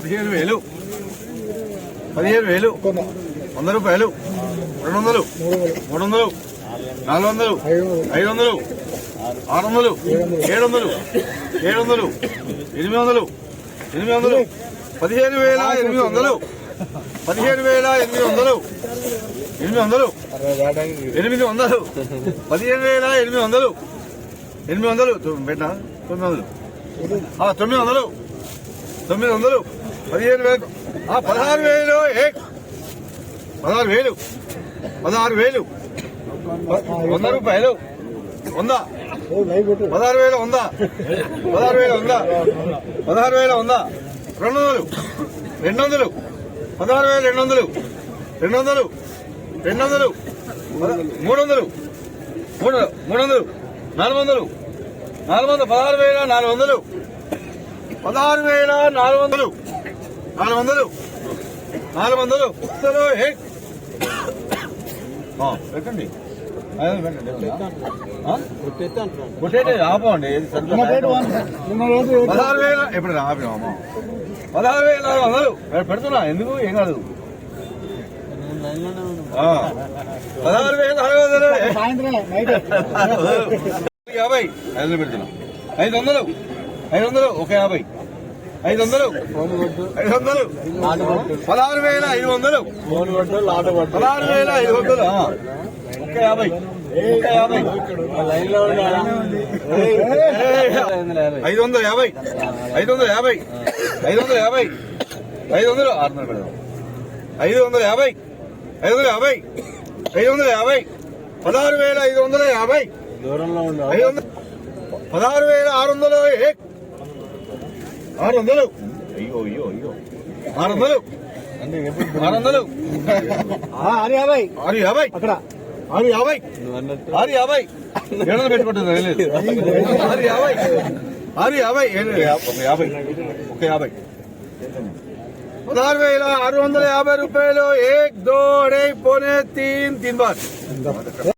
పదిహేను వేలు. పదిహేను వేలు. వంద రూపాయలు. రెండు వందలు. మూడు వందలు. నాలుగు వందలు. ఐదు వందలు. ఆరు వందలు. ఏడు వందలు. ఏడు వందలు. ఎనిమిది వందలు. ఎనిమిది వందలు. పదిహేను వేల ఎనిమిది వందలు. పదిహేను వేల ఎనిమిది వందలు. ఎనిమిది వందలు. ఎనిమిది వందలు. పదిహేను వేల ఎనిమిది వందలు. ఎనిమిది వందలు. పెట్టినా? తొమ్మిది వందలు. ఆ, తొమ్మిది వందలు. తొమ్మిది వందలు. పదిహేను వేలు. ఆ, పదహారు వేలు ఏ? పదహారు వేలు. పదహారు వేలు. వంద రూపాయలు. వంద. పదహారు వేల వంద. పదహారు వేల వంద. పదహారు వేల వంద. రెండు వందలు. రెండు వందలు. పదహారు వేల రెండు వందలు. రెండు వందలు. రెండు వందలు. మూడు వందలు. మూడు మూడు వందలు. నాలుగు వందలు. నాలుగు వందలు పదహారు వేల నాలుగు వందలు పదహారు వేల నాలుగు వందలు నాలుగు వందలు నాలుగు వందలు పెట్టండి అదే ఆపండి ఏది పదహారు వేల ఎప్పుడు ఆపినామా పదహారు వేల నాలుగు వందలు పె- పెడుతున్నా ఎందుకు ఏం కాదు పదహారు వేల నాలుగు వందలు యాభై. ఐదు వందలు పెడుతున్నా. ఐదు వందలు ఐదు వందలు ఒక యాభై. ఐదు వందలు ఐదు వందలు పదహారు వేల ఐదు వందలు పదహారు వేల ఐదు వందలు. ఒక యాభై. ఒక యాభై. ఐదు వందల యాభై. ఐదు వందల యాభై. ఐదు వందల యాభై. ఐదు వందలు ఆరు వందలు పెడదాం. ఐదు వందల యాభై. ఐదు వందల యాభై. ఐదు వందల యాభై. పదహారు వేల ఐదు వందల యాభై. దూరంలో పదహారు వేల ఆరు వందలు. ఏ? ఆరు వందలు. అయ్యో అయ్యో అయ్యో. ఆరు వందలు. ఆరు వందలు. ఆరు యాభై. ఆరు యాభై. అక్కడ. ఆరు యాభై. ఆరు యాభై. ఏడు వందలు పెట్టుకుంటుంది ఆరు యాభై. ఆరు యాభై ఒక యాభై. ఒక యాభై. పదహారు వేల ఆరు వందల యాభై రూపాయలు. ఏక్ దో అడై పోనే తీన్ తీన్ బార్.